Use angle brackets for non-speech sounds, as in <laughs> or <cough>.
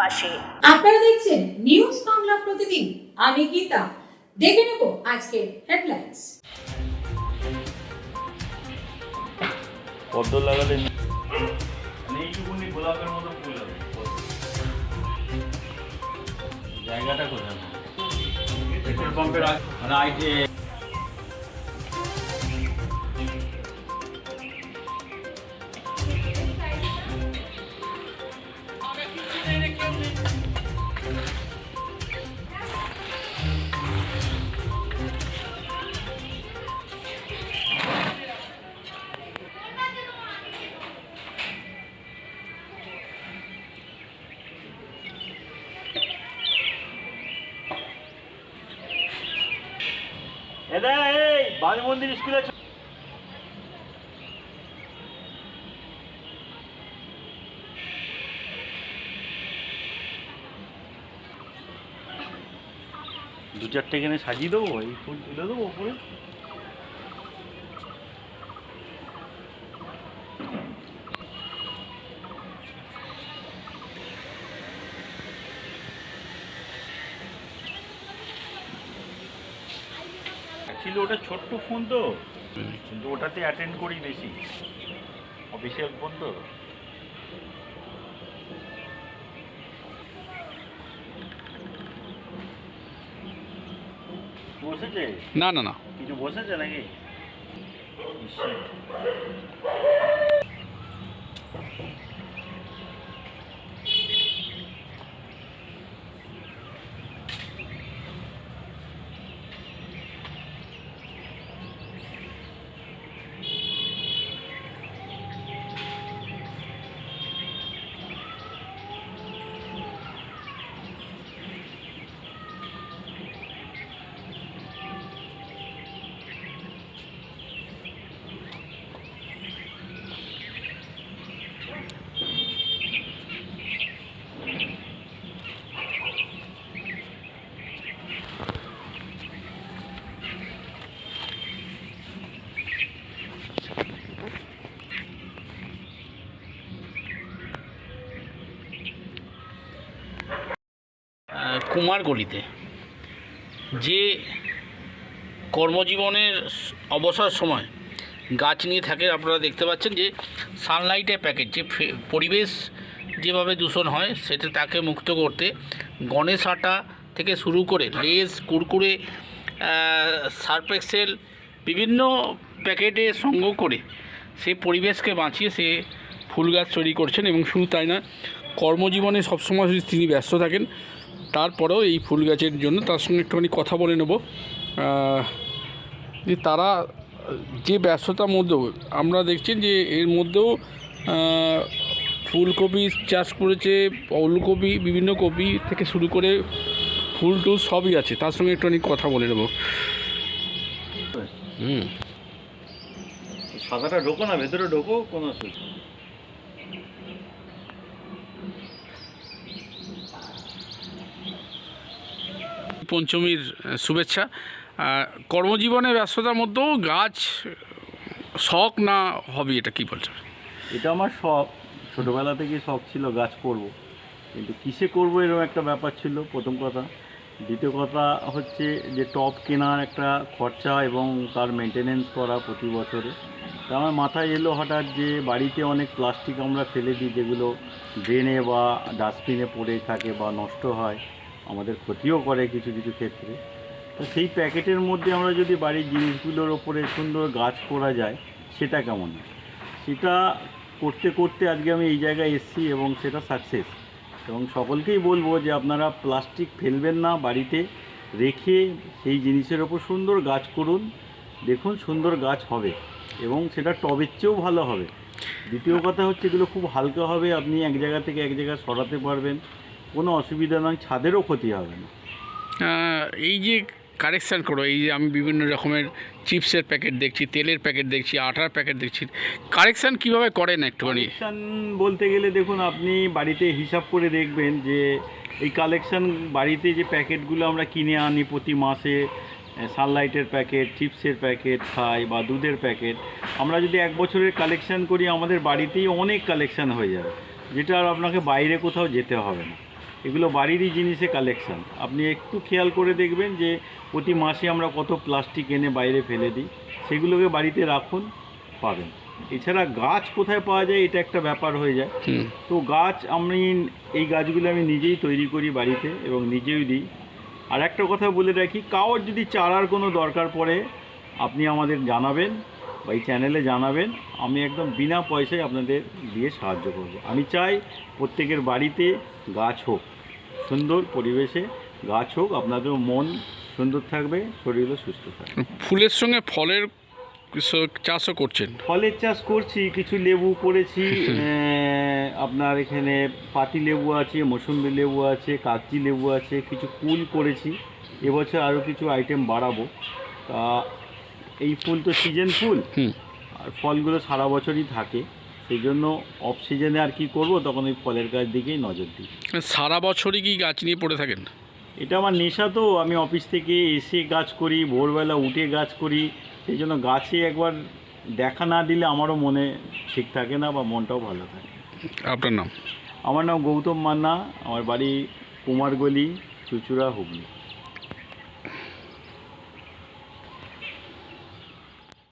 পাশে। আপনারা দেখছেন নিউজ বাংলা প্রতিদিন। আমি গীতা। দেখে নেব আজকের হেডলাইন্স পদ্ম লাগালে মানে গোলাপের মতো ফুল হবে। জায়গাটা কোথায়? পেট্রোল পাম্পের মানে আগে মন্দির স্কুলে দু চারটে এখানে সাজিয়ে দেবো এই ফুল তুলে দেবো ওপরে অ্যাকচুয়ালি ওটা ছোট্ট ফোন তো। কিন্তু ওটাতে অ্যাটেন্ড করি বেশি। অফিসিয়াল ফোন তো। বসেছে? না না না। কিছু বসেছে নাকি? ইস, আহ, কুমারগলিতে যে কর্মজীবনের অবসর সময় গাছ নিয়ে থাকে, আপনারা দেখতে পাচ্ছেন যে সানলাইটের প্যাকেট যে পরিবেশ যেভাবে দূষণ হয়, সেটা তাকে মুক্ত করতে গণেশ আটা থেকে শুরু করে লেস, কুরকুরে সার্ফ এক্সেল বিভিন্ন প্যাকেটে সংগ্রহ করে সে পরিবেশকে বাঁচিয়ে সে ফুল গাছ তৈরি করছেন এবং শুধু তাই না, কর্মজীবনে সবসময় তিনি ব্যস্ত থাকেন তারপরেও এই ফুল গাছের জন্য তার সঙ্গে একটুখানি কথা বলে নেব। যে তারা যে ব্যস্ততার মধ্যেও আমরা দেখছি যে এর মধ্যেও ফুলকপি চাষ করেছে, ওলকপি, বিভিন্ন কপি থেকে শুরু করে ফুল টুল সবই আছে। তার সঙ্গে একটুখানি কথা বলে নেব। হুম। সাদাটা ঢোকো না, ভেতরে ঢোকো, কোনো অসুবিধা পঞ্চমীর শুভেচ্ছা। কর্মজীবনে ব্যস্ততার মধ্যেও গাছ শখ না হবি এটা কি বলছো? এটা আমার শখ। ছোটোবেলা থেকেই শখ ছিল গাছ করব। কিন্তু কিসে করব এরকম একটা ব্যাপার ছিল, প্রথম কথা। দ্বিতীয় কথা হচ্ছে যে টপ কেনার একটা খরচা এবং তার মেনটেনেন্স করা প্রতি বছরে। তা আমার মাথায় এলো হঠাৎ যে, বাড়িতে অনেক প্লাস্টিক আমরা ফেলে দিই, যেগুলো ড্রেনে বা ডাস্টবিনে পড়ে থাকে বা নষ্ট হয়। আমাদের ক্ষতিও করে কিছু কিছু ক্ষেত্রে। তো সেই প্যাকেটের মধ্যে আমরা যদি বাড়ির জিনিসগুলোর ওপরে সুন্দর গাছ করা যায়, সেটা কেমন? সেটা করতে করতে আজকে আমি এই জায়গায় এসেছি এবং সেটা সাকসেস এবং সকলকেই বলব যে আপনারা প্লাস্টিক ফেলবেন না বাড়িতে, রেখে সেই জিনিসের ওপর সুন্দর গাছ করুন। দেখুন সুন্দর গাছ হবে এবং সেটা টবের চেয়েও ভালো হবে। দ্বিতীয় কথা হচ্ছে এগুলো খুব হালকা হবে, আপনি এক জায়গা থেকে এক জায়গায় সরাতে পারবেন। কোনো অসুবিধা নয় ছাদেরও ক্ষতি হবে না। এই যে কারেকশান করো এই যে আমি বিভিন্ন রকমের চিপসের প্যাকেট দেখছি তেলের প্যাকেট দেখছি আটার প্যাকেট দেখছি কারেকশান কীভাবে করেন একটুখানি? কালেকশন বলতে গেলে দেখুন আপনি বাড়িতে হিসাব করে দেখবেন যে এই কালেকশান বাড়িতে যে প্যাকেটগুলো আমরা কিনে আনি প্রতি মাসে সানলাইটের প্যাকেট চিপসের প্যাকেট খাই বা দুধের প্যাকেট আমরা যদি এক বছরের কালেকশান করি আমাদের বাড়িতেই অনেক কালেকশান হয়ে যাবে যেটা আর আপনাকে বাইরে কোথাও যেতে হবে না। এগুলো বাড়িরই জিনিসে কালেকশান আপনি একটু খেয়াল করে দেখবেন যে প্রতি মাসে আমরা কত প্লাস্টিক এনে বাইরে ফেলে দিই সেগুলোকে বাড়িতে রাখুন পাবেন। এছাড়া গাছ কোথায় পাওয়া যায় এটা একটা ব্যাপার হয়ে যায়। তো গাছ আমি এই গাছগুলো আমি নিজেই তৈরি করি বাড়িতে এবং নিজেই দিই। আর একটা কথা বলে রাখি কারোর যদি চারার কোনো দরকার পড়ে আপনি আমাদের জানাবেন বা এই চ্যানেলে জানাবেন আমি একদম বিনা পয়সায় আপনাদের দিয়ে সাহায্য করব। আমি চাই প্রত্যেকের বাড়িতে গাছ হোক। সুন্দর পরিবেশে গাছ হোক আপনাদেরও মন সুন্দর থাকবে শরীরও সুস্থ থাকবে। ফুলের সঙ্গে ফলের চাষও করছেন? ফলের চাষ করছি কিছু লেবু করেছি <laughs> আপনার এখানে পাতি লেবু আছে মৌসুম্বি লেবু আছে কাগজি লেবু আছে কিছু কুল করেছি এবছর আরও কিছু আইটেম বাড়াবো। তা এই ফুল তো সিজন ফুল। আর ফলগুলো সারা বছরই থাকে। সেই জন্য অফ সিজনে আর কি করব? তখন ওই ফলের গাছ দিকেই নজর দিই। সারা বছরই কি গাছ নিয়ে পড়ে থাকেন? এটা আমার নেশা তো। আমি অফিস থেকে এসে গাছ করি ভোরবেলা উঠে গাছ করি। সেই জন্য গাছে একবার দেখা না দিলে আমারও মনে ঠিক থাকে না বা মনটাও ভালো থাকে। আপনার নাম? আমার নাম গৌতম মান্না। আমার বাড়ি কুমারগলি চুচুড়া হুগলি।